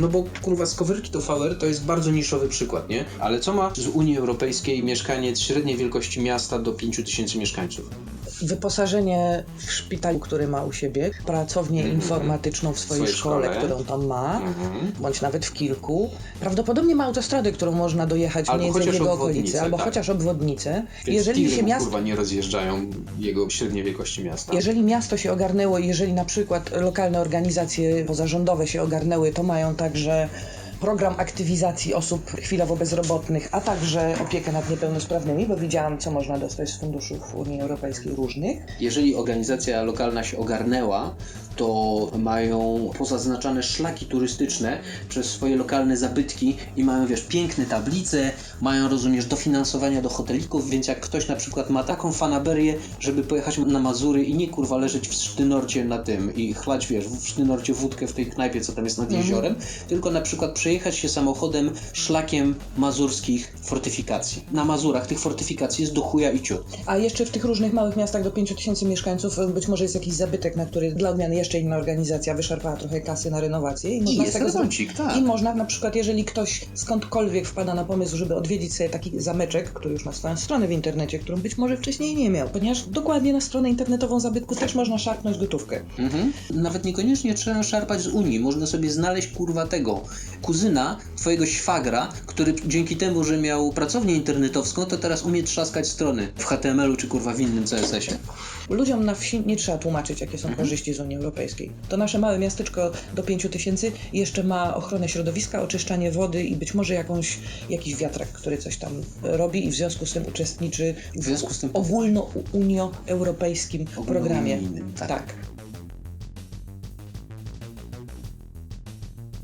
No bo kurwa z coverki to VR to jest bardzo niszowy przykład, nie? Ale co ma z Unii Europejskiej mieszkaniec średniej wielkości miasta do 5000 mieszkańców? Wyposażenie w szpitalu, który ma u siebie, pracownię informatyczną w swojej, swojej szkole, szkole. którą tam ma, Mhm. bądź nawet w kilku. Prawdopodobnie ma autostradę, którą można dojechać Albo mniej więcej w jego okolicy, albo tak. chociaż obwodnicę. Więc Jeżeli się miasto kurwa nie rozjeżdżają jego średniej wielkości miasta. Jeżeli miasto się ogarnęło jeżeli na przykład lokalne organizacje pozarządowe się ogarnęły, to mają także program aktywizacji osób chwilowo bezrobotnych, a także opiekę nad niepełnosprawnymi, bo widziałam, co można dostać z funduszów Unii Europejskiej różnych. Jeżeli organizacja lokalna się ogarnęła, to mają pozaznaczane szlaki turystyczne przez swoje lokalne zabytki i mają, wiesz, piękne tablice, mają, rozumiesz, dofinansowania do hotelików, więc jak ktoś na przykład ma taką fanaberię, żeby pojechać na Mazury i nie kurwa leżeć w Sztynorcie na tym i chlać, wiesz, w Sztynorcie wódkę w tej knajpie, co tam jest nad jeziorem, tylko na przykład przejechać się samochodem szlakiem mazurskich fortyfikacji. Na Mazurach tych fortyfikacji jest do chuja i ciut. A jeszcze w tych różnych małych miastach do 5 tysięcy mieszkańców e, być może jest jakiś zabytek, na który dla odmiany jeszcze inna organizacja wyszarpała trochę kasy na renowację. I, można jest tego remoncik, tak. I można na przykład, jeżeli ktoś skądkolwiek wpada na pomysł, żeby odwiedzić sobie taki zameczek, który już ma swoją stronę w internecie, którą być może wcześniej nie miał, ponieważ dokładnie na stronę internetową zabytku też można szarpnąć gotówkę. Mhm. Nawet niekoniecznie trzeba szarpać z Unii. Można sobie znaleźć kurwa tego kuzyna, twojego świagra, który dzięki temu, że miał pracownię internetowską, to teraz umie trzaskać strony w HTML-u czy kurwa w innym CSS-ie. Ludziom na wsi nie trzeba tłumaczyć, jakie są Mhm. korzyści z Unii Europejskiej. To nasze małe miasteczko do 5 tysięcy jeszcze ma ochronę środowiska, oczyszczanie wody i być może jakąś, jakiś wiatrak, który coś tam robi i w związku z tym uczestniczy W związku z tym ogólno-unioeuropejskim programie. Tak. tak.